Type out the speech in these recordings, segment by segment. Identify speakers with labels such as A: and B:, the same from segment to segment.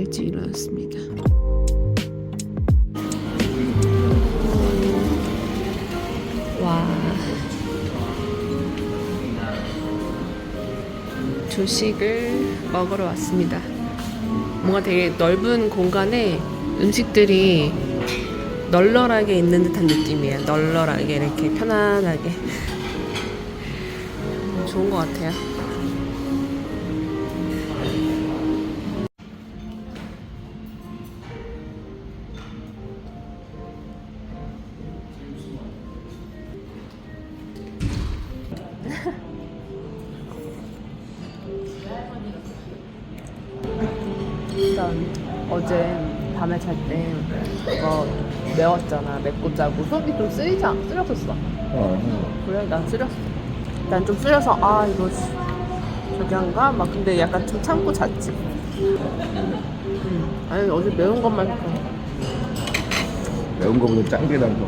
A: 일찍 일어났습니다. 와 조식을 먹으러 왔습니다. 뭔가 되게 넓은 공간에 음식들이 널널하게 있는 듯한 느낌이에요. 널널하게 이렇게 편안하게 좋은 것 같아요. 일단 어제 밤에 잘때 이거 매웠잖아. 맵고 짜고 속이 좀 쓰리지 않, 쓰렸었어.
B: 어.
A: 그래 난 쓰렸어. 난 좀 쓰려서 아 이거 씨, 저기 한가? 막 근데 약간 좀 참고 잤지. 음. 아니 어제 매운 것만 했어.
B: 매운 거보다 짠게 난 거.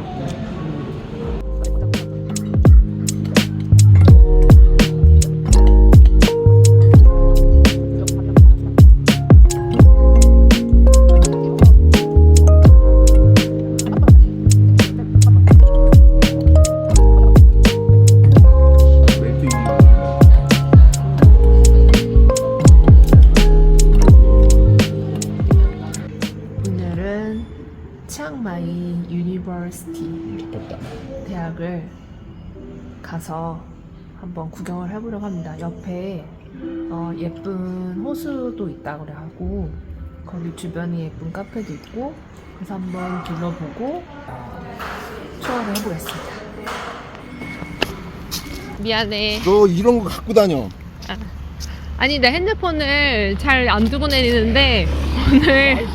A: 가서 한번 구경을 해보려고 합니다. 옆에 어, 예쁜 호수도 있다고 그래 하고 거기 주변에 예쁜 카페도 있고 그래서 한번 둘러보고 투어를 해보겠습니다. 미안해.
B: 너 이런 거 갖고 다녀.
A: 아니 내 핸드폰을 잘 안 두고 내리는데 오늘.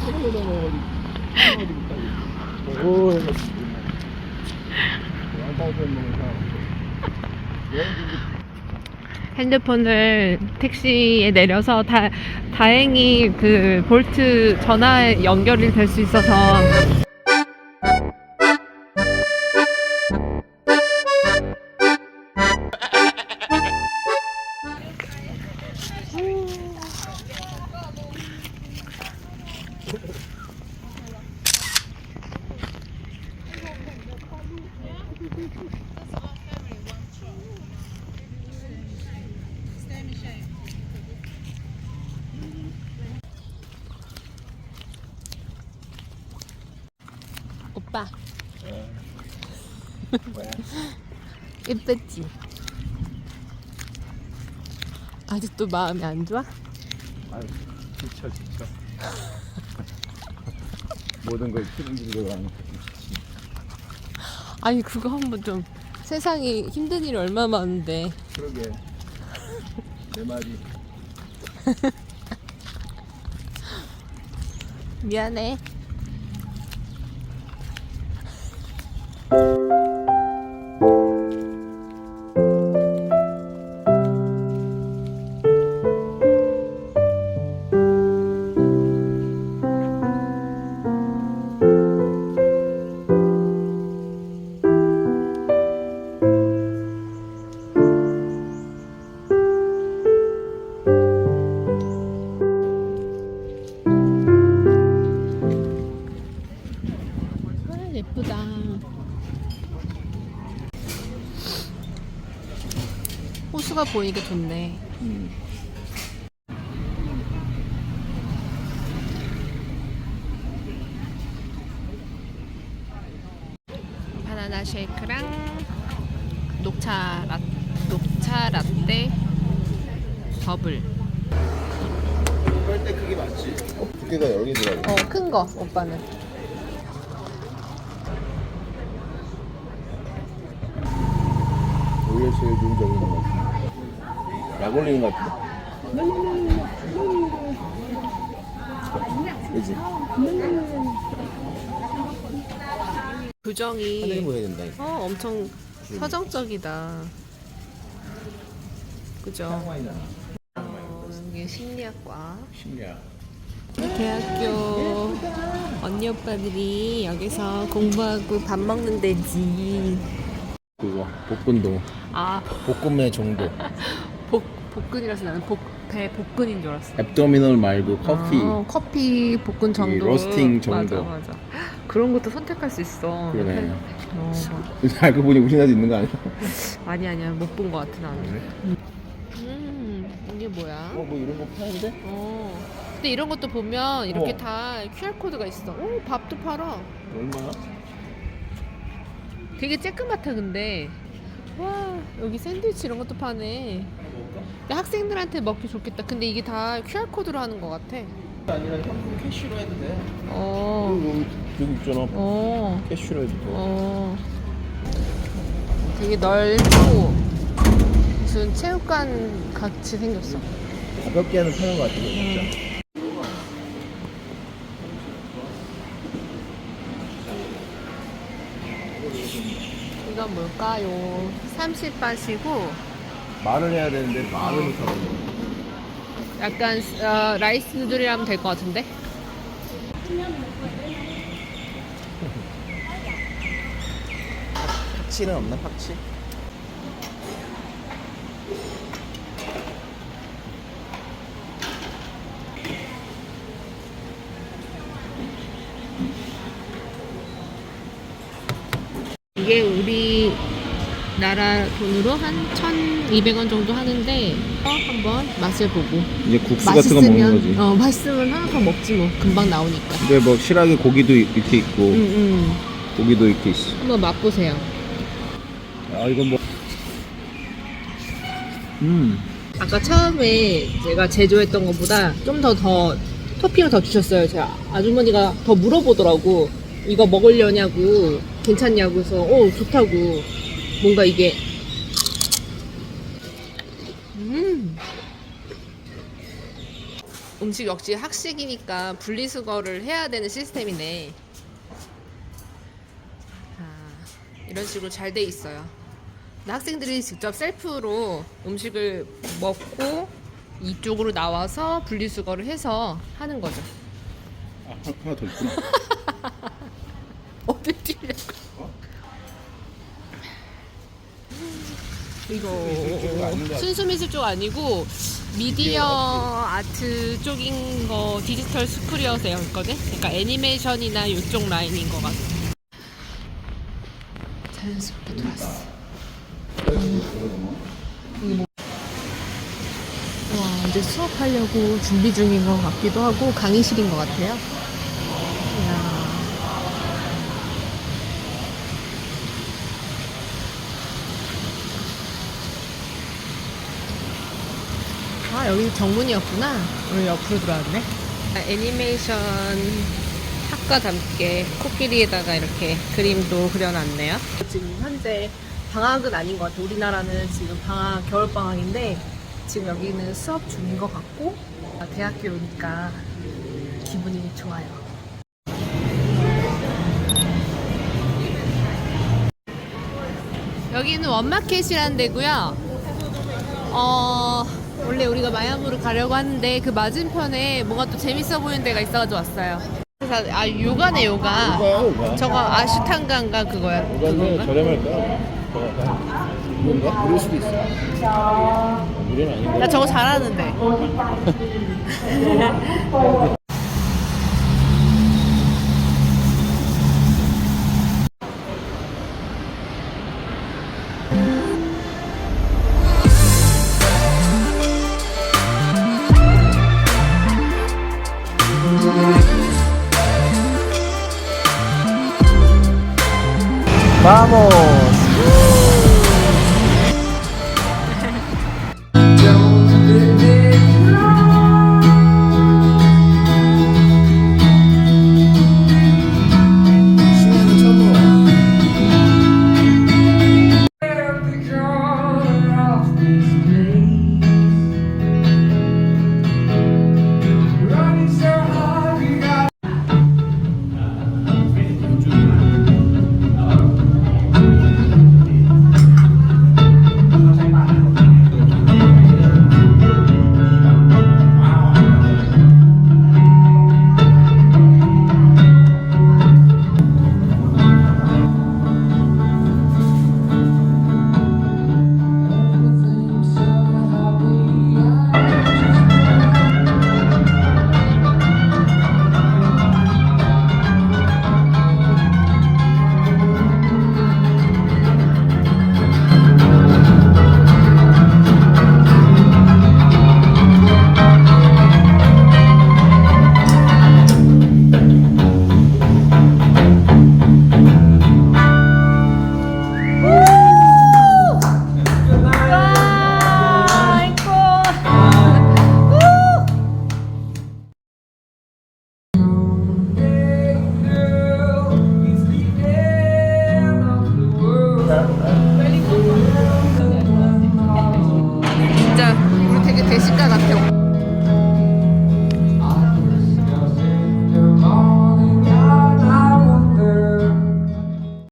A: 핸드폰을 택시에 내려서 다, 다행히 그 볼트 전화 연결이 될 수 있어서 오빠
B: 뭐야?
A: 예쁘지? 아직도 마음이 안 좋아?
B: 아유, 지쳐, 지쳐. 모든 걸 책임지려고 하는 거 좋지.
A: 아니 그거 한번 좀 세상에 힘든 일이 얼마나 많은데
B: 그러게. 내 말이.
A: 미안해 호수가 보이니까 좋네 바나나 쉐이크랑 녹차 라 녹차 라떼 버블
B: 빨대 크기 맞지? 두께가 여기 들어가.
A: 어 큰 거 오빠는
B: 여기가 제일 좋은 적인 것 같아. 약 올리는 것 같아. 그지?
A: 규정이
B: 된다.
A: 어 엄청 서정적이다 그죠 어, 이게 심리학과
B: 신기하.
A: 대학교 언니 오빠들이 여기서 공부하고 밥 먹는 데지
B: 그거 복근도.
A: 아
B: 볶음의 정도.
A: 복, 복근이라서 나는 복, 배 복근인 줄 알았어.
B: 앱도미널 말고 커피.
A: 아, 커피 볶은 정도.
B: 로스팅 정도.
A: 맞아 맞아. 그런 것도 선택할 수 있어.
B: 그러네.
A: 어,
B: 알고 보니 우리나라도 있는 거 아니야?
A: 아니 아니야 못 본 것 같아 나는.
B: 그래?
A: 음 이게 뭐야?
B: 어, 뭐 이런 거 파는데?
A: 어. 근데 이런 것도 보면 이렇게
B: 어.
A: 다 QR 코드가 있어. 오 밥도 팔아.
B: 얼마야?
A: 되게 쬐끄맣다 근데. 와 여기 샌드위치 이런 것도 파네. 근데 학생들한테 먹기 좋겠다. 근데 이게 다 QR 코드로 하는 것 같아.
B: 아니라 현금 캐시로 해도 돼.
A: 어.
B: 여기, 여기 있잖아.
A: 어.
B: 캐시로 해도 돼.
A: 어. 되게 넓고 무슨 체육관 같이 생겼어.
B: 가볍게 하는 편인 것 같아, 진짜.
A: 이건 뭘까요? 30바시고
B: 말을 해야 되는데 말을 못하고.
A: 약간 어, 라이스 누들이라면 될 것 같은데?
B: 팍치는 없나, 팍치?
A: 이게 우리 나라 돈으로 한 1,200원 정도 하는데 어, 한번 맛을 보고
B: 이제 국수 같은 거 먹는 거지.
A: 어 맛있으면 하나 더 먹지 뭐 금방 나오니까
B: 근데 뭐 실하게 고기도 이렇게 있고
A: 응, 응.
B: 고기도 이렇게 있어.
A: 한번 맛보세요
B: 아 이건 뭐. 음.
A: 아까 처음에 제가 제조했던 것보다 좀 더 더 토핑을 더 주셨어요 제가 아주머니가 더 물어보더라고 이거 먹으려냐고 괜찮냐고 해서 어 좋다고 뭔가 이게. 음. 음식 역시 학식이니까 분리수거를 해야 되는 시스템이네. 아, 이런 식으로 잘 돼 있어요. 학생들이 직접 셀프로 음식을 먹고 이쪽으로 나와서 분리수거를 해서 하는 거죠.
B: 아, 하나 더 있구나.
A: 어디 뛰려 이거 순수 미술 쪽 아니고 미디어 아트 쪽인 거 디지털 스쿨이어서 있거든. 그러니까 애니메이션이나 이쪽 라인인 것 같아. 자연스럽게 돌았어. 와, 이제 수업하려고 준비 중인 것 같기도 하고 강의실인 것 같아요. 여기 정문이었구나. 오늘 옆으로 들어왔네. 아, 애니메이션 학과답게 코끼리에다가 이렇게 그림도 그려놨네요. 지금 현재 방학은 아닌 것 같아요. 우리나라는 지금 방학, 겨울방학인데 지금 여기는 수업 중인 것 같고 아, 대학교 오니까 기분이 좋아요. 여기는 원마켓이라는 데고요. 어, 원래 우리가 마야무를 가려고 하는데 그 맞은편에 뭔가 또 재밌어 보이는 데가 있어가지고 왔어요. 그래서 아 요가네 요가.
B: 뭐야, 뭐야?
A: 저거 아슈탄가인가 그거야.
B: 이건데
A: 그건가?
B: 저렴할 거야. 저거가. 뭔가? 모를 수도 있어. 우리는 아닌데.
A: 나 저거 잘하는데.
B: Vamos!